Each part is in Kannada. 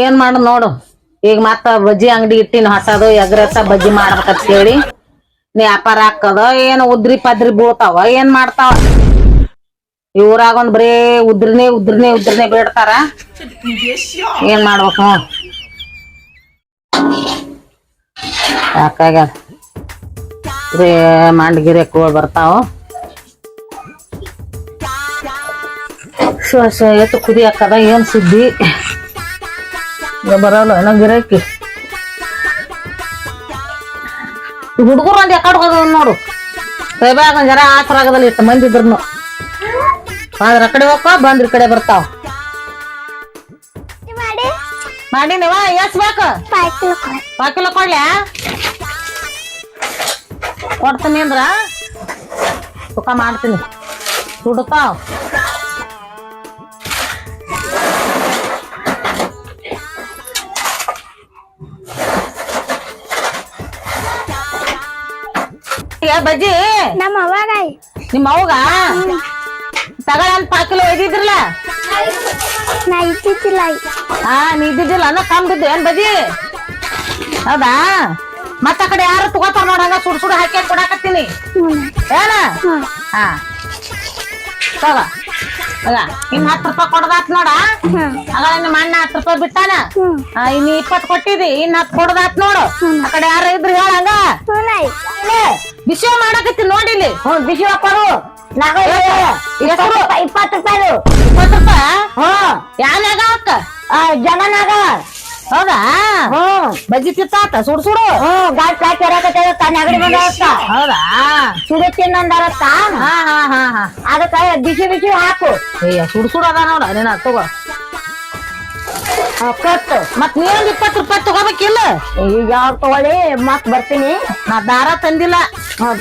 ಏನ್ ಮಾಡು ನೋಡು. ಈಗ ಮತ್ತ ಬಜ್ಜಿ ಅಂಗಡಿ ಇಟ್ಟಿನ ಹೊಸದು, ಎಗ್ರೆಸ ಬಜ್ಜಿ ಮಾಡ್ಬೇಕಂತ ಹೇಳಿ. ನೀ ವ್ಯಾಪಾರ ಹಾಕದ, ಏನ್ ಉದ್ರಿ ಪದ್ರಿ ಬೀಳ್ತಾವ, ಏನ್ ಮಾಡ್ತಾವ? ಇವ್ರಾಗ ಒಂದ್ ಬರೇ ಉದ್ರನೆ ಉದ್ರನೆ ಉದ್ರನೆ ಬಿಡ್ತಾರ ಏನ್ ಮಾಡ್ಬೇಕು? ಯಾಕಾಗ ಮಂಡ್ಗಿರೆ ಕೋಳ್ ಬರ್ತಾವ. ಎತ್ತು ಕುದಿ ಹಾಕದ ಏನ್ ಸುದ್ದಿ? ಈಗ ಬರಲ್ಲ ಏನೋ ಗಿರಾಕಿ ಹುಡುಗರು ಒಂದು ಎಕಡೆ ನೋಡು ಕೈಬ್ಯಾಗ ಒಂದ್ ಜರ ಆಸರ ಆಗದಲ್ಲಿ ಇಷ್ಟ ಮಂದಿ ಇದ್ರು ಆದ್ರ ಆ ಕಡೆ ಹೋಗ್ಕ ಬಂದ್ರ ಈ ಕಡೆ ಬರ್ತಾವ ಮಾಡಿ ಮಾಡಿ ನೀವ ಎಸ್ ಬೇಕು ಪಾಕಿಲ ಕೊಡ್ಲ್ಯಾ ಕೊಡ್ತೀನಿ ಅಂದ್ರ ಸುಖ ಮಾಡ್ತೀನಿ ಸುಡ್ತಾವ್ ಏ ಬಜ್ಜಿ. ನಮ್ಮ ಅವಾಗ ನಿಮ್ಮ ಅವಾಗ ತಗೊಳ ಅಂತ ಪಾಕಿಲ ಒಯ್ದಿದ್ರಲ್ಲ ನಾ ಇತ್ತಿತ್ತಿಲ್ಲ ಹಾ ನೀ ಇದ್ದಿದ್ದಿಲ್ಲ ಅನ್ನ ಕಂಬಿದ್ದು ಏನ್ ಬಜ್ಜಿ? ಹೌದಾ? ಮತ್ತ ಕಡೆ ಯಾರು ತಗೋತಾರ ನೋಡಂಗ ಸುಡ್ ಸುಡ್ ಹಾಕಿ ಕೊಡಾಕತ್ತೀನಿ. ಏನ? ಹಾ. ತಗ. ಇನ್ ಹತ್ತು ರೂಪಾಯಿ ಕೊಡದಾತ್ ನೋಡ. ಆಗ ನಿಮ್ಮ ಅಣ್ಣ ಹತ್ತು ರೂಪಾಯಿ ಬಿಟ್ಟಾನ? ಇನ್ ಇಪ್ಪತ್ ಕೊಟ್ಟಿದಿ ಇನ್ ಹತ್ತು ಕೊಡದಾತ್ ನೋಡು. ಆ ಕಡೆ ಯಾರು ಇದ್ರು ಹೇಳ ಹಂಗ ಸುನಾಯ್ ಬಿಸಿ ಮಾಡಕತ್ತಿ ನೋಡಿಲಿ ಹ್ಞೂ ಬಿಸಿ ರೂಪಾಯಿ? ಇಪ್ಪತ್ತು ರೂಪಾಯಿ ಇಪ್ಪತ್ತು ರೂಪಾಯಿ? ಹ್ಞೂ. ಯಾನ್ಯಾಗ ಅಕ್ಕ? ಆ, ಜಗನಾಗ ಹೌದಾ? ಹ್ಞೂ. ಬಜ್ಜಿ ತಿತ್ತಾತ ಸುಡ್ ಸುಡು. ಹ್ಞೂ ಗಾಡಿ ಪ್ಯಾಕ್ ಕೆರಕತ್ತ ನೆಗಡಿ ಬಂದವತ್ತ ಹೌದಾ? ಸುಡು ತಿನ್ನಂದಾರತ್ತ ಹಾ ಹಾ ಹಾ ಹಾ. ಅದಕ್ಕ ಬಿಸಿ ಬಿಸಿ ಹಾಕು. ಏಯ್ಯ ಸುಡ್ ಸುಡು ಅದ ನೋಡ ನೀನ ತಗೋ. ಕೊಟ್ಟು. ಮತ್ ನೀವೊಂದ್ ಇಪ್ಪತ್ತು ರೂಪಾಯಿ ತಗೋಬೇಕಿಲ್ಲ? ಈಗ ಯಾವ್ದು ತಗೊಳ್ಳಿ ಮತ್ ಬರ್ತೀನಿ. ನಾ ದಾರ ತಂದಿಲ್ಲ.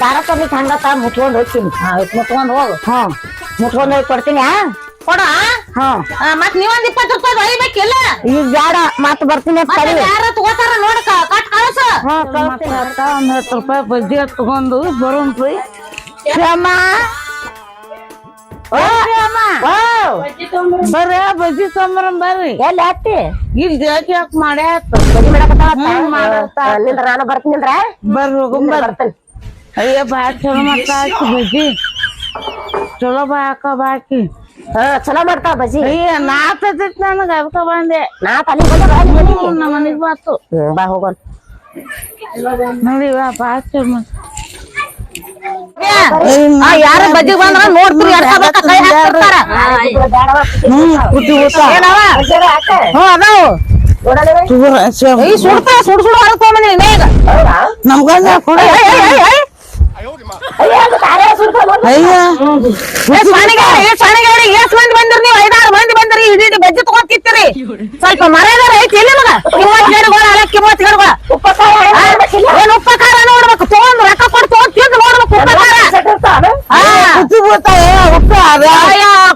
ದಾರ ತರ್ಲಿಕ್ಕೆ ಹಂಗತ್ತ ಮುಚ್ಕೊಂಡು ಹೋಗ್ತೀನಿ. ಹಾ ಮುಟ್ಕೊಂಡ್ ಹೋಗು. ಹ್ಞೂ ಮುಟ್ಕೊಂಡ್ ಹೋಗಿ ಕೊಡ್ತೀನಿ? ಕೊಡ ಮತ್ ನೀವೊಂದ್ ಇಪ್ಪತ್ತು ರೂಪಾಯಿ ಒಯ್ಬೇಕಿಲ್ಲ? ಈಗ ಬೇಡ ಮತ್ ಬರ್ತೀನಿ. ಯಾರ ತಗೋತಾರ ನೋಡಕ ಕಟ್ ಕಳಸ. ಒಂದ್ ಹತ್ತು ರೂಪಾಯಿ ಬಜ್ಜಿ ತಗೊಂಡು ಬರೋಣ್ರಿ ಅಮ್ಮ ಬರ್ರಿ ಬಜ್ಜಿ ತೊಂಬರಂ ಬರ್ರಿ. ಎಲ್ಲಿ ಹತ್ತಿ? ಇಲ್ಲಿ ಜಾಕಿ ಹಾಕಿ ಮಾಡ್ಯಾತ? ಬಜ್ಜಿ ಮಾಡಕತ್ತಾಳತ್ತ? ನಿಂದ್ರ ನಾನು ಬರ್ತೀನಿ ಬರ್ರಿ ಹೋಗಂಬ ಬರ್ತೀನಿ. ಅಯ್ಯ ಬಾ ಚಲೋ ಮಾಡ್ತಾ ಆಕಿ ಬಜ್ಜಿ ಚಲೋ ಬಾ ಹಾಕ ಬಾಕಿ ಹಾ ಚಲೋ ಮಾಡ್ತಾವ ಬಜ್ಜಿ ನಾ ನಾತೈತಿ ನನಗ ಅದಕ್ಕ ಬಂದೆ ನಾ ತಲೆ ಬಾ. ನಮ್ಮ ಮನಿಗ್ ಬಾತು ಬಾ ಹೋಗೋಣ ನೋಡಿ ಬಾ ಬಾ ಚಲೋ ಯಾರ ಬಜ್ಜಿ ಬಂದ್ರ ನೋಡ್ತೀರಿ ಸುಡ್ತಾ ಸುಡ್ ಸುಡ್ ಹೊರಗ್ ತೊಗೊಂಬಂದಿನಿ ಈಗ ಹೌದಾ? ಅಯ್ಯ, ನೋಡು. ಎಷ್ಟ್ ಮನೆಗೆ- ಎಷ್ಟ್ ಮನೆಗೆ ಎಷ್ಟ್ ಮಂದಿ ಬಂದಿರಿ ನೀವು ಐದಾರು ಮಂದಿ ಬಂದ್ರಿ ಇಡೀ ಬಜ್ಜಿ ತಗೊಂಡ್ ಕಿತ್ತೀರಿ ಸ್ವಲ್ಪ ಮರ್ಯಾದಾರ ಐತಿ ಇಲ್ಲ ಮಗ ಕಿಮ್ಮತ್ ಗಿಡಗಳ ಹಾಕಿ ಮಾಡ್ಬೇಕಿಲ್ಲ? ಏನ್ ಉಪಕಾರ ನೋಡ್ಬೇಕು ತಗೊಂಡ್ ರೊಕ್ಕ ಕೊಟ್ಟು ತಗೊಂಡ್ ತಿಂದು ನೋಡ್ಬೇಕು ಉಪಕಾರ.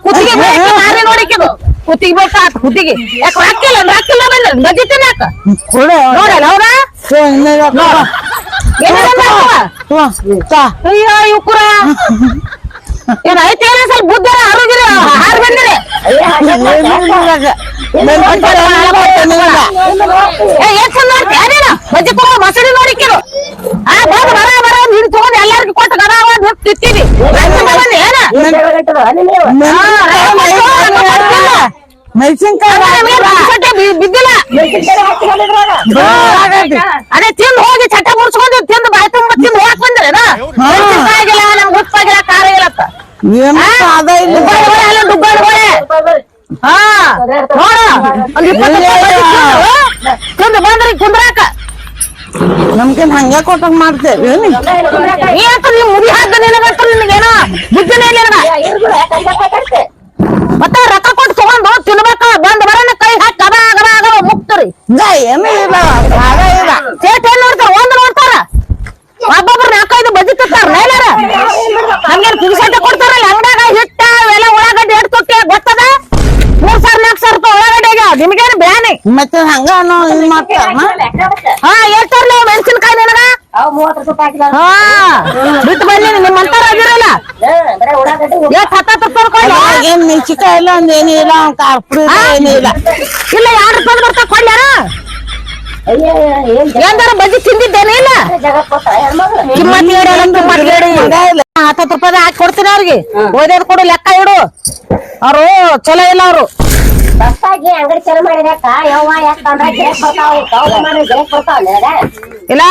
ಕುತ್ತಿಗೆ ಬೇಕು ಮಾರಿ ನೋಡಿಕಿದು ಕುತ್ತಿಗೆ ಬೇಕಾ ಕುತ್ತಿಗೆ? ಯಾಕೆ ಹಾಕಿಲ್ಲ ಹಾಕಿಲ್ಲ ಬಂದ್ರೆ. ಬಜ್ಜಿ ತಿನ್ನಾಕ? ನೋಡಲ್ಲ ಅವ್ರ ಅಯ್ಯೋ ಇವ್ಕುರ ಏನ್ ಐತಿ ಏನ ಸ್ವಲ್ಪ ಬುದ್ಧಿ ಆರೋಗ್ಯ ಹಾರ್ ಬಂದಿರಿ ಹಾಗೆ ಮಸಡಿ ನೋಡಿಕ್ಕಿರು ಆ ಬಂದ್ ಬರ ಬರ ನೀನ್ ತಗೊಂಡ್ ಎಲ್ಲಾರ್ಗೂ ಕೊಟ್ಟು ಗದ ಒಂದ್ ಹೊತ್ತು ತಿತ್ತೀವಿ ಏನ? ಬಿದ್ದಿಲ್ಲ. ಮೆಣಸಿನ್ಕಾಯಿ. ಅದೇ ತಿಂದು ಹೋಗಿ ಚಟ ಮುರ್ಸ್ಕೊಂಡು ತಿಂದು ಬಾಯಿ ತುಂಬ ತಿಂದು ಹೋಗಕ್ ಬಂದ್ರೇನ ಆಗಿಲ್ಲ ನಮ್ಗೆ ಉಪ್ಪಾಗಿಲ್ಲ ಖಾರ ಇಲ್ಲ ಅಂತ. ದುಬ್ಬಾಳಿ ಹೊಳೆ ಅಲ್ಲ ದುಬ್ಬಾಳಿ ಹೊಳೆ. ಹಾ. ನೋಡ ಒಂದ್ ಇಪ್ಪತ್ತು ರೂಪಾಯಿ ಬಜ್ಜಿ ತಿಂದು, ತಿಂದು ಬಂದ್ರಿ ಕುಂದ್ರಾಕ. ನಮ್ಗೇನ್ ಹಂಗ ಕೊಟ್ಟಂಗ್ ಮಾಡ್ತೇವೆ ನೀ ಅಂತ ನೀ ಮುದಿ ಹಾಕ ನಿನಗಂತ ನಿನಗೇನೋ? ಬುದ್ಧಿನೇ ಇಲ್ಲ ನಿನಗ ಇರ್ಬಿಡು, ಯಾಕಂದ್ರೆ ಯಾಕಂದ್ರೆ ಮತ್ತೆ ರೊಕ್ಕ ಕೊಟ್ಟು ತಗೊಂಡು ತಿನ್ಬೇಕ ಬಂದ್ ಬರೋಣ ಕೈ ಹಾಕಿ ಗಬ ಗಬ ಗಬ ಮುಕ್ತರಿ ಏನು ಇಲ್ಲ ಭಾಗ ಇಲ್ಲ ಸೇಟ್ ಏನ್ ನೋಡ್ತಾರ ಒಂದ್ ನೋಡ್ತಾರ ಒಬ್ಬೊಬ್ರು ನಾಲ್ಕೈದು ಬಜ್ಜಿ ತಿಂತಾರ ಮೇಲಾರ ಹಂಗೇನ್ ಪುಗಿಸಟ್ಟೆ ಕೊಡ್ತಾರಲ್ಲ ಅಂಗಡ್ಯಾಗ ಹಿಟ್ಟ ಅವೆಲ್ಲ ಉಳ್ಳಾಗಡ್ಡಿ ಎಡ್ ತೊಟ್ಟಿ ಗೊತ್ತದ ಮೂರ್ ಸಾವಿರ ನಾಲ್ಕು ಸಾವಿರ ರೂಪಾಯಿ ಉಳ್ಳಾಗಡ್ಡಿ ಆಗ್ಯಾವ ನಿಮ್ಗೇನು ಬ್ಯಾನಿ ಮತ್ತೆ ಹಂಗ ಅನ್ನೋ ಇದ್ ಮಾಡ್ತಾರ ಹಾ ಹೇಳ್ತಾರಲ್ಲ ಮೆಣಸಿನ್ಕಾಯಿ ನಿನಗ ಅವ್ ಮೂವತ್ತು ಸೊಪ್ಪು ಹಾಕಿಲ್ಲ ಹಾ ಬಿಟ್ಟು ಬಂದೀನಿ ನಿಮ್ಮಂತಾರ ಅದಿರಲ್ಲ. ಬರೀ ಹತ್ತತ್ತು ರೂಪಾಯಿ ಏನ್ ಇಲ್ಲ ಒಂದ್ ಕಾರ್ಪುಡಿ ಇಲ್ಲ. ಎರಡು ರೂಪಾಯಿ ಬರ್ತಾ ಬಜ್ಜಿ ತಿಂದಿದ್ದೇನೆ ಇಲ್ಲ? ಕಿಮ್ಮತ್ ಹೇಳಿ ಹೇಳಿ ಹತ್ತತ್ತು ರೂಪಾಯಿ ಹಾಕಿ ಕೊಡ್ತೀನಿ ಅವ್ರಿಗೆ. ಓದ್ಯಾದ ಕೊಡು ಲೆಕ್ಕ ಇಡು. ಅವರು ಚಲೋ ಇಲ್ಲ ಅವ್ರು. ಅಂಗಡಿ ಚಾಲು ಮಾಡಿದ್ಯಾಕ ಯವ್ವ ಯಾಕ ಅಂದ್ರ ಗಿರಾಕ್ ಬರ್ತಾವ ಕೌಲ ಮಾಡಿ ಗಿರಾಕ್ ಬರ್ತಾವ ನಿನಗ ಇಲ್ಲ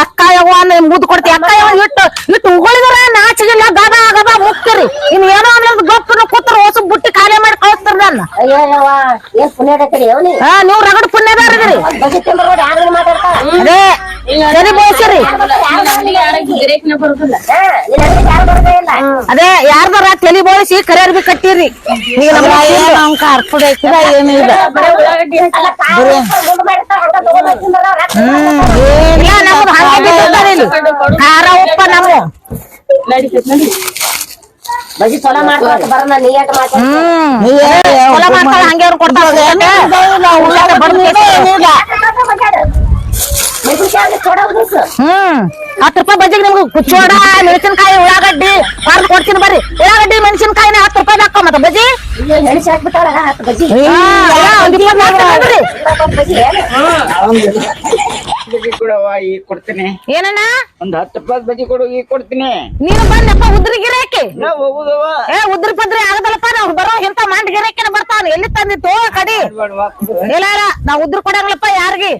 ಎಕ್ಕ ಯವ್ವ ಮುದ್ದು ಕೊಡ್ತಿ ಎಕ್ಕ ಯವ್ವ ಇಟ್ಟು ಇಟ್ಟು ಉಗಳಿದ್ರ ನಾಚಿಗಿಲ್ಲ ಗದ ಗದ ಮುಕ್ತರಿ ಇನ್ ಏನೋ ಅನ್ನೋದು ಗಪ್ಪನ ಕೂತ್ರ ಹೊಸ ಬುಟ್ಟಿ ಖಾಲಿ ಮಾಡಿ ಕಳಿಸ್ತಾರ ನನ್ನ. ಅಯ್ಯೋ ಯವ್ವ ಏನ್ ಪುಣ್ಯದಕರಿ ಅವನಿ ಹಾ ನೀವು ರಗಡ್ ಪುಣ್ಯದಾರದಿರಿ ಬಜೆಟ್ ಅದೇ. ಸರಿ ಬೋಸಿರಿ ಅದೇ ಯಾರ್ದಾರ ತಲಿ ಬೋಳಿಸಿ ಕರಿಯರ್ ಬಿ ಕಟ್ಟಿರಿ. ಖಾರ ಉಪ್ಪ ನಮ್ಮ? ಹ್ಮ್ ಏ, ಹ್ಮ್. ಹತ್ತು ರೂಪಾಯಿ ಬಜ್ಜಿಗೆ ನಿಮ್ಗೆ ಕುಚ್ಚೋಡ ಮೆಣಸಿನಕಾಯಿ ಉಳ್ಳಾಗಡ್ಡಿ ಮಾರ್ದು ಕೊಡ್ತೀನಿ ಬರ್ರಿ. ಉಳ್ಳಾಗಡ್ಡಿ ಮೆಣಸಿನಕಾಯಿನ ಹತ್ತು ರೂಪಾಯಿ ಹಾಕೋ ಮತ್ತೆ ಬಜ್ಜಿ? ಏನಣ್ಣ? ಒಂದ್ ಹತ್ತು ರೂಪಾಯಿ ಬಜ್ಜಿ ಕೊಡು ಈಗ ಕೊಡ್ತೀನಿ. ನೀನು ಬಂದಪ್ಪ ಉದ್ರಿ ಗಿರಾಕಿ. ಏ ಉದ್ರಿ ಪದ್ರಿ ಆಗದಲ್ಲಪ್ಪ ನಾವು ಬರೋ ಇಂತ ಮಂಡ್ ಗಿರಾಕಿನ ಬರ್ತಾನ ಎಲ್ಲಿ ತಂದಿತ್ತು ಕಡಿ. ಇಲ್ಲ ನಾ ಉದ್ರಿ ಕೊಡಂಗಿಲ್ಲಪ್ಪ ಯಾರಿಗೆ?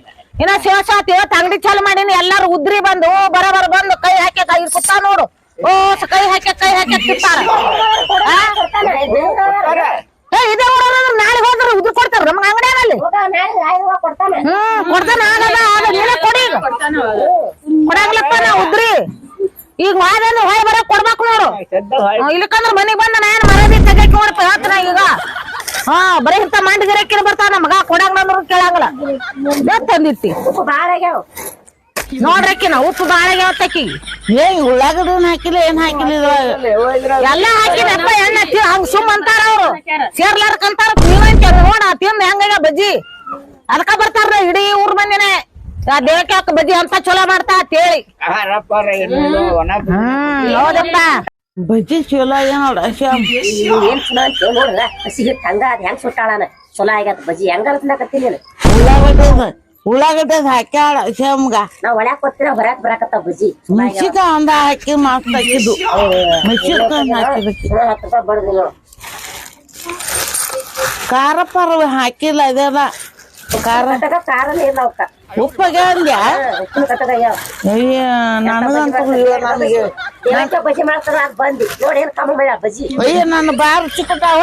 ಇನ್ನ ಶಿವಶಾತಿ ಇವತ್ತು ಅಂಗಡಿ ಚಾಲು ಮಾಡೀನಿ, ಎಲ್ಲಾರು ಉದ್ರಿ ಬಂದು ಬರ ಬರ ಬಂದು ಕೈ ಹಾಕಿ ಕೈ ಪುಟ್ಟ ನೋಡು. ಓ ಕೈ ಹಾಕಿ ಕೈ ಹಾಕಿ ಕಿತ್ತಾರ ಇದು ಊರವ್ರು ನಾಳೆ ಹೋದ್ರೆ ಉದ್ರಿ ಕೊಡ್ತಾರ, ನಮ್ಗೆ ಅಂಗಡಿಯಲ್ಲಿ ಹೋಗ. ಹ್ಮ್, ಕೊಡ್ತಾನ ಆಗದ ಆಗ ನೀನೇ ಕೊಡಿ ಕೊಡಂಗಿಲ್ಲಪ್ಪ, ನಾ ಉದ್ರಿ. ಈಗ ಮಾದೇನು ಹೊಯ್ ಬರ ಕೊಡ್ಬೇಕು ನೋಡು. ಇಲ್ಲಕಂದ್ರ ಮನಿಗ್ ಬಂದ ನಾ ಏನ್ ಮರದಿ ತೆಗಕ್ ನೋಡಪ್ಪ, ಹೇಳ್ತಾನ ಈಗ. ಹಾ, ಬರೀ ಇಂತ ಮಂಡಿ ಗಿರಕಿನ ಬರ್ತಾವ ನಮಗ ಭಾಳ ಆಗ್ಯಾವ. ನೋಡ್ರಕ್ಕಿನ ಉಪ್ಪು ಬಾಳ ಯಾವತ್ತಕ್ಕಿ ಏನ್ ಉಳ್ಳಾಗಡ್ಡಿ ಹಾಕಿಲ್ಲ, ಏನ್ ಹಾಕಿಲ್ಲ. ಎಲ್ಲ ಹಾಕಿನಪ್ಪ ಎಣ್ಣೆ ಹಂಗ ಹಂಗ್ ಸುಮ್ ಅಂತಾರ ಅವ್ರು. ಸೇರ್ಲಾರ್ಕಂತಾರ ನೋಡ ತಿಂದ್ ಹೆಂಗ ಬಜ್ಜಿ? ಅದಕ್ಕ ಬರ್ತಾರ ಇಡೀ ಊರ್ ಮಂದಿನೇ. ದೇಹಕ್ಕೆ ಹಾಕ ಬಜ್ಜಿ ಅಂತ ಚಲೋ ಮಾಡ್ತಾ ಅಂತೇಳಿ. ಹೌದಪ್ಪ. ಬಜ್ಜಿ ಚಲೋ ಏನ್ ನೋಡ್ರ ಹಸಿ ಹಂಗ ಹೆಂಗ್ ಸುಟ್ಟಾಳನ? ಚಲೋ ಆಗ್ಯಾದ ಬಜ್ಜಿ. ಹೆಂಗ ತಿನ್ನಕತ್ತೀನಿ ನೀನು? ಉಳ್ಳಾಗಡ್ಡಿ ಉಳ್ಳಾಗಡ್ಡಿ ಹಾಕ್ಯಾಳ ಶ್ಯಾಮ್ಗ ನಾವ್ ಒಳ್ಯಾಕ ಕೊತ್ತಿನ ಹೊರಕ್ ಬರಾಕತ್ತಾವ ಒಂದ ಹಾಕಿ ಹಾಕಿದಕ್ಕೆ ಹತ್ತು ರೂಪಾಯಿ ಬಡ್ದು ನೋಡು ಖಾರ ಪಾರ ಹಾಕಿಲ್ಲ ಇದೆಲ್ಲ ಖಾರ. ಕಾರನೇ ಇಲ್ಲ ಅವಕ್ಕ. ಉಪ್ಪಾಗ ಅಂದ್ಯಾ? ಉಪ್ಪಿನ ಕಟ್ಟಗ ಆಗ್ಯಾವ ಅಯ್ಯ ನನಗಂತೂ ನನಗೆ. ದೇವಕ್ಕೆ ಬಜಿ ಮಾಡ್ತಾರ ಅದ್ ಬಂದಿ. ನೋಡಿ ಏನ್ ಕಮ್ಮಿ ಬೇಡ ಬಜಿ ಅಯ್ಯ ನನ್ನ ಬಾರ್ ಚಿಕ್ಕತಾವ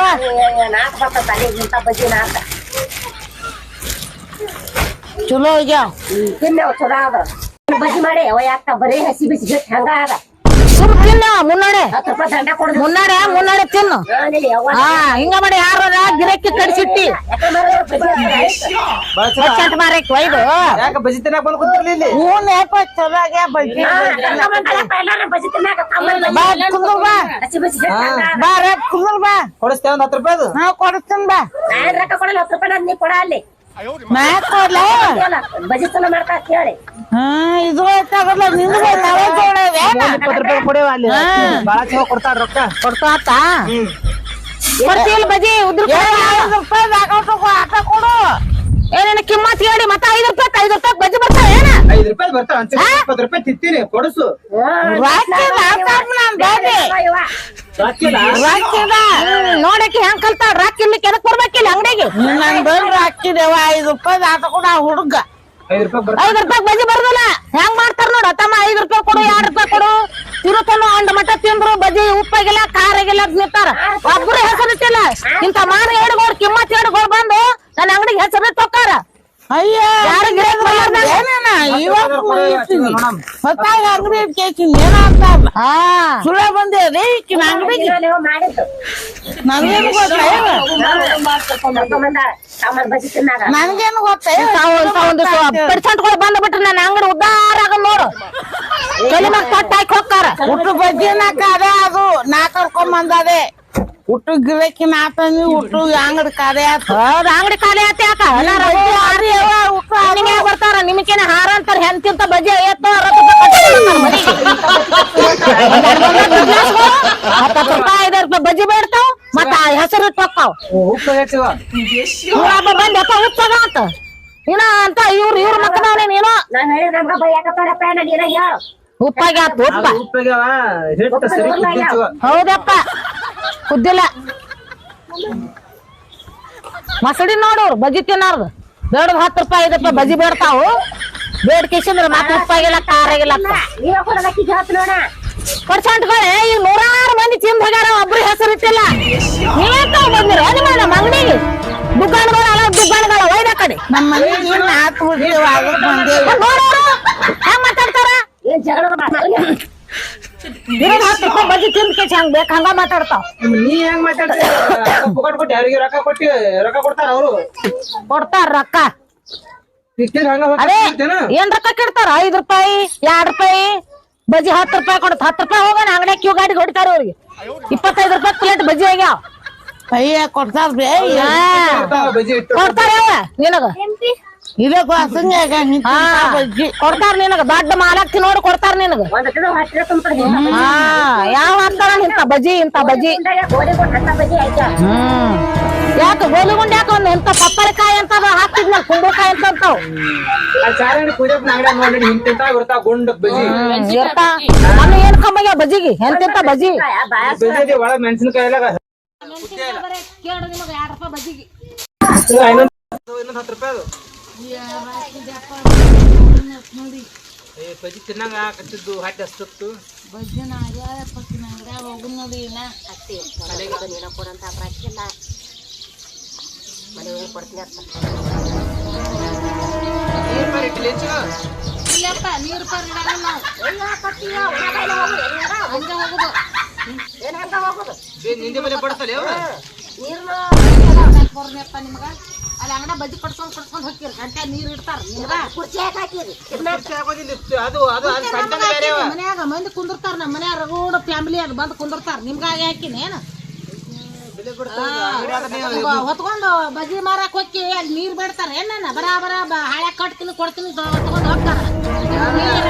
ಇಂತ ಬಜಿ ಚಲೋ ಆಗ್ಯಾವ. ತಿನ್ನವ ಚಲೋ ಅದ ಬಜಿ ಮಾಡಿ? ಅವ ಯಾಕ ಬರೀ ಹಸಿ ಬಿಸಿ ಬಿಟ್ಟು ಹಂಗ ಅದ ಸುಮ್ ತಿನ್ನ ಮುನ್ನಡೆ. ಹತ್ತು ರೂಪಾಯಿ ದಂಡ ಕೊಡುದು. ಮುನ್ನಡೆ ಮುನ್ನಡೆ ತಿನ್ನು. ಹಾ ಹಿಂಗ ಮಾಡಿ ಯಾರ ಗಿರಕ್ಕಿ ಕಡಿಸಿಟ್ಟಿ. ಮಾರಕ್ ಒಯ್ದು. ಯಾಕ ತಿನ್ನಾಕ ಬಂದ್ ಚಲೋ ಆಗ್ಯಾವ ಬಜಿ ತಿನ್ನಾಕ. ಬಾ ಕುಂದ್ರ ಬಾ. ಹಸಿ ಬಿಸಿ ಬಾ ಕುಂದ್ರ ಬಾ. ಕೊಡಿಸ್ತೇವೆ ಒಂದ್ ಹತ್ತು ರೂಪಾಯಿ ಹಾ ಕೊಡ್ತೀನಿ ಬಾ. ಆಯ್ ರೊಕ್ಕ ಕೊಡಲ್ಲ ಹತ್ತು ರೂಪಾಯಿ ನೀ ಕೊಡ ಅಲ್ಲಿ. ನಾ ಕೊಡ್ಲ ಇಲ್ಲ, ಬಜಿ ಚಲೋ ಮಾಡ್ತಾ ಕೇಳಿ. ಹಾ ಇದು ಗೊತ್ತಾಗಲ್ಲ ನಿಂದು? ಇಪ್ಪತ್ತು ರೂಪಾಯಿ ಕೊಡೇವ ಅಲ್ಲಿ. ಬಾಳ ಚಲೋ ಕೊಡ್ತಾರ ರೊಕ್ಕ. ಕೊಡ್ತಾತ ಕೊಡ್ತಿಲ್ ಬಜಿ ಉದ್ರ ರೂಪಾಯಿ ಆಟೋ ಕೊಡು. ಏನೇನ ಕಿಮ್ಮತ್ ಹೇಳಿ ಮತ್ತೆ ಐದು ರೂಪಾಯಿ ಐದು ರೂಪಾಯಿ ಬಜಿ ಬರ್ತಾವ ಏನ? ಐದು ರೂಪಾಯಿ ಬರ್ತಾವ ಅಂತ ಇಪ್ಪತ್ತು ರೂಪಾಯಿ ತಿತ್ತೀನಿ ಕೊಡಸು. ನೋಡಕ್ಕೆ ಹೆಂಗ್ ಕಲ್ತಾಳ? ರಾಕ್ ಇಲ್ಲಿ ಕೆನಕ್ ಬರ್ಬೇಕಿಲ್ಲ ಅಂಗಡಿಗೆ? ನನ್ ಬೇಡ ರಾಕಿದೇವ ಐದು ರೂಪಾಯಿ ಆತ ಕೂಡ ಆ ಹುಡುಗ. ಐದ್ ರೂಪಾಯಿ ಬಜಿ ಬಜ್ಜಿ ಬರ್ದಲ್ಲ. ಹೆಂಗ್ ಮಾಡ್ತಾರ ನೋಡ ತಮ್ಮ ಐದ್ ರೂಪಾಯಿ ಕೊಡು ಎರಡ್ ರೂಪಾಯಿ ಕೊಡು. ತಿರುತನು ಅಂಡ ಮಠ ತಿಂದ್ರು ಬಜಿ ಉಪ್ಪಾಗಿಲ್ಲ ಖಾರಾಗಿಲ್ಲ ಅಂತ ನಿಂತಾರ ಒಬ್ಬರು ಹೆಸರಿಟ್ಟಿಲ್ಲ. ಇಂತ ಮಾನ ಹೇಡ್ಗೋಡ್ ಕಿಮ್ಮತ್ ಹೇಡ್ಗೋಡ್ ಬಂದು ನನ್ನ ಅಂಗಡಿಗೆ ಹೆಸರು ತೊಕ್ಕಾರ. ಹೊತ್ತಾಗ ಅಂಗಡಿ ಇಟ್ಕೇಸಿನಿ ಏನ ಅಂತ ಅಲ್ಲ ಹಾ. ಸುಳ್ಳ ಬಂದೆ ಈಕಿನ ನನ್ಗೇನು ಗೊತ್ತ ನನ್ಗೇನು ಗೊತ್ತ ಒಂದು ಪರ್ಸೆಂಟ್ಗಳು ನನ್ನ ಅಂಗಡಿ ಉದ್ದಾರ ಆಗ ನೋಡು. ತಲೆ ಮ್ಯಾಗ ತಟ್ಟ ಹಾಕಿ ಹೋಗ್ತಾರ. ಹುಟ್ಟು ಬಜ್ಜಿ ನಾಕ ಅದೇ. ಅದು ನಾ ಕರ್ಕೊಂಡ್ ಬಂದದೆ ಹುಟ್ಟು ಗಿರಕಿನ ಆತ ನೀವು ಹುಟ್ಟು ಅಂಗಡಿ ಕಾದೆ ಆತ. ಹೌದ್ ಅಂಗಡಿ ಖಾಲಿ ಆತ ಯಾಕ? ಹುಟ್ಟು ನಿಮಗೆ ಬರ್ತಾರ ನಿಮಗೇನ ಹಾರ ಅಂತಾರ ಹೆಂತಿಂತ ಬಜೆ ಹತ್ತತ್ತು ರೂಪಾಯಿ ಐದಾರು ರೂಪಾಯಿ ಬಜ್ಜಿ ಬೇಡ್ತಾವ್ ಮತ್ತ ಹೆಸರು ತೊಕ್ಕಾವ್ ಬಂದ ಅಪ್ಪ ಹುಚ್ಚಗ ಅಂತ. ಇನ್ನ ಅಂತ ಇವ್ರು ಇವ್ರ ಮಕ್ಕಳವ್ನೆ ನೀನು. ನಾನ್ ಹೇಳಿದ್ರೆ ನಮ್ಗ ಬೈಯಾಕತ್ತಾರಪ್ಪ ನಾನು ಏನ ಹೇಳು. ಉಪ್ಪಾಗಿ ಆತು ಉಪ್ಪ. ಹೌದಪ್ಪ. ಕುದ್ದಿಲ್ಲ. ಮಸಡಿ ನೋಡೋರು ಬಜಿ ತಿನ್ನೋರ್ದು. ಬೇಡದ್ ಹತ್ತು ರೂಪಾಯಿ ಐದು ಬಜಿ ಬೇಡ್ತಾವು. ಬೇಡ್ಕಿಸಿಂದ್ರ ಮತ್ತೆ ಮತ್ತ ಈ ಹೇಳ್ತ ನೋಡ ಪರ್ಸೆಂಟ್ಗಳೇ ಈಗ ನೂರಾರು ಮಂದಿ ತಿಂದ ಹೋಗ್ಯಾರ ಒಬ್ರು ಹೆಸರು ಇಟ್ಟಿಲ್ಲ. ನೀವೇಂತ ಬಂದಿರ ನಿಮ್ಮ ನಮ್ಮ ಅಂಗಡಿಗೆ ದುಕಾನ್ಗಳು ಅಲ್ಲ ದುಕಾನ್ಗಳು ಒಯ್ದ ಕಡೆ. ನಮ್ಮ ಮನೆಗೆ ಇನ್ನ ಹಾಕ್ ಬಿಡ್ತೀವಿ ಅದಕ್ಕೆ ಬಂದೇವಿ ನೋಡೋರು ಹೆಂಗ್ ಮಾತಾಡ್ತಾರ ಏನ್ ಜಗಳ ಇರೋದ್ ಹತ್ತು ರೂಪಾಯಿ ಬಜ್ಜಿ ತಿಂದ ಕೇಸಿ ಹಂಗ್ ಬೇಕು ಹಂಗ ಮಾತಾಡ್ತಾವ ನೀ ಹೆಂಗ್ ಮಾತಾಡ್ತೀಯ ಪುಗಾಟ್ ಕೊಟ್ಟು ಯಾರಿಗೆ ರೊಕ್ಕ ಕೊಟ್ಟಿ ರೊಕ್ಕ ಕೊಡ್ತಾರ ಅವರು ಕೊಡ್ತಾರ ರೊಕ್ಕ ಸಿಕ್ಕಿದ್ರೆ ಹಂಗ ಅದೇ ಹೋಗ್ತೇನ ಏನ್ ರೊಕ್ಕ ಕೆಡ್ತಾರ ಐದ್ ರೂಪಾಯಿ ಎರಡ್ ರೂಪಾಯಿ ಬಜ್ಜಿ ಹತ್ತು ರೂಪಾಯಿ ಕೊಡತ್ ಹತ್ತು ರೂಪಾಯಿ ಹೋಗೋಣ ಅಂಗಡಿ ಕ್ಯೂ ಗಾಡಿ ಹೊಡಿತಾರ ಅವ್ರಿಗೆ ಇಪ್ಪತ್ತೈದು ರೂಪಾಯಿ ಪ್ಲೇಟ್ ಬಜ್ಜಿ ಆಗ್ಯಾವ ಕೈಯ ಕೊಡ್ತಾರ ಬೇ ಹಾ. ಬಜ್ಜಿ ಇಟ್ಟು ಕೊಡ್ತಾರ ಯಾವ ನಿನಗ ಇದೇ ವಾಸಂಗಾಗ ಹಾ. ಬಜ್ಜಿ ಕೊಡ್ತಾರ ನಿನಗ ದೊಡ್ಡ ಮಾಲಕ್ತಿ ನೋಡಿ ಕೊಡ್ತಾರ ನಿನಗ. ಹಾ ಯಾವ ಅಂತಾರ ಇಂತ ಬಜಿ ಇಂತ ಬಜಿ. ಹ್ಮ್. ಯಾಕ ಗೋಲಿಗುಂಡ್ ಯಾಕ ಒಂದ್ ಇಂತ ಪಪ್ಪಳಿಕಾಯಿ ಅಂತ ಹಾಕ್ತಿದ್ನ ಕುಂಬಳಕಾಯಿ ಅಂತ ಅಂತಾವ್. ಆ ಚಾರಣಿ ಕುಡಿಯಪ್ಪ ಅಂಗಡಿ ನೋಡಿ ಹಿಂತಿಂತ ಬರ್ತಾವ ಗುಂಡ್ ಬಜ್ಜಿ ಇರ್ತಾ ನಾನು ಏನ್ ಕಮ್ಮಿಗೆ ಬಜಿಗಿ? ಎಂತಿಂತ ಒಳಗ್ ಮೆಣಸಿನಕಾಯಿ ಎಲ್ಲ ಕೇಳು ನಿಮಗ ಎರಡ್ ರೂಪಾಯಿ ಬಜ್ಜಿಗೆ ಇನ್ನೊಂದ್ ಇನ್ನೊಂದ್ ಹತ್ತು ರೂಪಾಯಿ ಅದು ಏ ಬಜ್ಜಿ ತಿನ್ನಂಗ ಕಚ್ಚಿದ್ದು ಹಾಕಿ ಅಷ್ಟೊತ್ತು ನೀನ ಕೊಡಂತ ಪ್ರಾಚಿಲ್ಲ ಮನೆ ಹೋಗಿ ಕೊಡ್ತೀನಿ ಅಂತ ನೀರ್ ಪಾರ್ ಇಟ್ಟಿಲ್ಲ ಹೆಚ್ಚು? ಇಲ್ಲಪ್ಪ ನೀರು ಪಾರ್ ಇಡಲ್ಲ ನಾವು ಹಂಗ ಹೋಗುದು ಏನ್ ಹಂಗ ಹೋಗುದು ಬೇ ನಿಂದೆ ಮೇಲೆ ಬಡ್ತಲ್ಲ ಯಾವ ಕೊರ್ನಪ್ಪ ನಿಮಗ ಅಲ್ಲಿ ಅಂಗಡ ಬಜ್ಜಿ ಪಡ್ಸ್ಕೊಂಡ್ ಪಡ್ಸ್ಕೊಂಡ್ ಹೋಗ್ತೀರಿ. ಗಂಟೆ ನೀರ್ ಇಡ್ತಾರ. ನಿಮಗ ಕುರ್ಚಿ ಯಾಕೆ ಹಾಕಿರಿ. ಮನ್ಯಾಗ ಮಂದಿ ಕುಂದಿರ್ತಾರ. ನಮ್ಮ ಮನ್ಯಾಗ ರಗೂಡ ಫ್ಯಾಮಿಲಿ ಅದು ಬಂದು ಕುಂದಿರ್ತಾರ. ನಿಮ್ಗಾಗಿ ಹಾಕಿನಿ ಏನು? ಹೊತ್ಕೊಂಡು ಬಜ್ಜಿ ಮಾರಕ್ ಹೋಗಿ ಅಲ್ಲಿ ನೀರ್ ಬಿಡ್ತಾರ. ಏನ ಬರ ಬರ ಹಳೆ ಕಟ್ತೀನಿ ಕೊಡ್ತೀನಿ ಹೊತ್ಕೊಂಡು ಹೋಗ್ತಾರ. ನೀರ?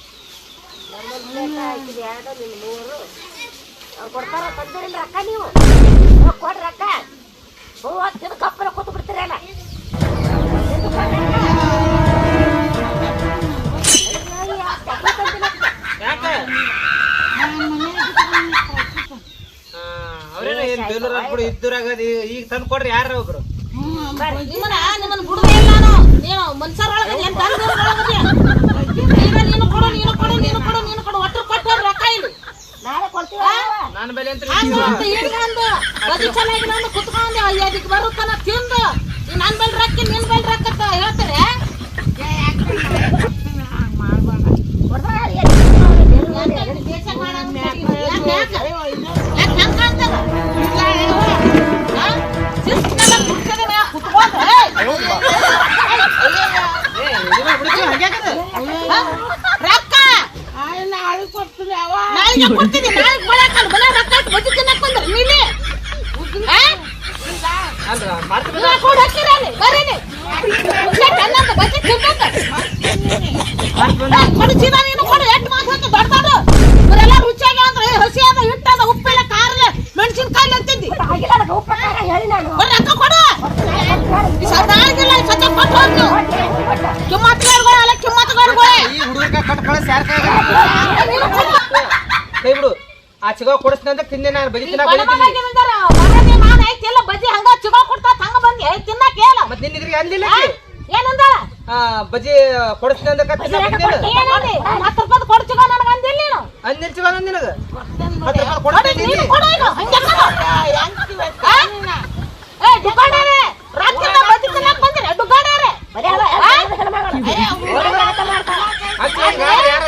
ಕೊಡ್ತಾರ ತಂದಿರಿಲ್ಲ ರೊಕ್ಕ ನೀವು ಕೊಡ್ರಿ ರೊಕ್ಕ ತಿಂದು ಕಪ್ಪಲ ಕೂತು ಬಿಡ್ತೀರಲ್ಲ ಈಗ ತಂದ್ ಕೊಡ್ರಿ ಯಾರು ಒಬ್ರು? ನಿಮ್ಮನ್ನ ನಿಮ್ಮನ್ನ ಬಿಡುದೇ ನಾನು. ಏನ್ ತಂದೆ ಒಳಗದೆ? ನೀನು ಕೊಡು ನೀನು ಕೊಡು ನೀನು ಕೊಡು ನೀನು ಕೊಡು. ಒಟ್ಟು ಕೊಟ್ಟು ರೊಕ್ಕ ಇಲ್ಲಿ. ನಾಳೆ ಕೊಡ್ತೀವ ನನ್ನ ಬೆಲೆ ಅಂತ ಬದಿ ಚೆನ್ನಾಗಿ ನಾನು ಕುತ್ಕೊಂಡು ಅದಕ್ಕೆ ಬರುತ್ತಾನ ತಿಂದು. ಈ ನನ್ ಬಲ್ ರೊಕ್ಕ ನಿನ್ ಬಲ್ ರೊಕ್ಕ ಅಂತ ಹೇಳ್ತಾರೆ? ಚಿಗೋ ಕೊಡಿಸ್ತೀನಿ ಅಂತ ತಿಂದೆ ನಾನು ಬಜಿ ತಿನ್ನಕ್ಕೆ ಮಾನ ಐತಿ ಎಲ್ಲ ಬಜಿ ಹಂಗ ಕೊಡ್ತಾ ಹಂಗ ಬಂದಿ. ತಿನ್ನಕ್ಕೆ ಏನ? ಮತ್ತೆ ನಿನ್ನ ಏನಂದ? ಬಜಿ ಕೊಡಿಸ್ತೀನಿ ಅಂತ ತಿನ್ನ ಬಂದಿಲ್ಲ ಹತ್ತು ರೂಪಾಯಿ ಕೊಡು ನನಗೆ ಅಂದಿಲ್ಲ ನೀನು. ಅಂದಿಲ್ಲ ಚಿಗೋ ನಿನಗೆ? ಹತ್ತು ಕೊಡು ರಾತ್ರಿ ಬಜಿ ಯಾರು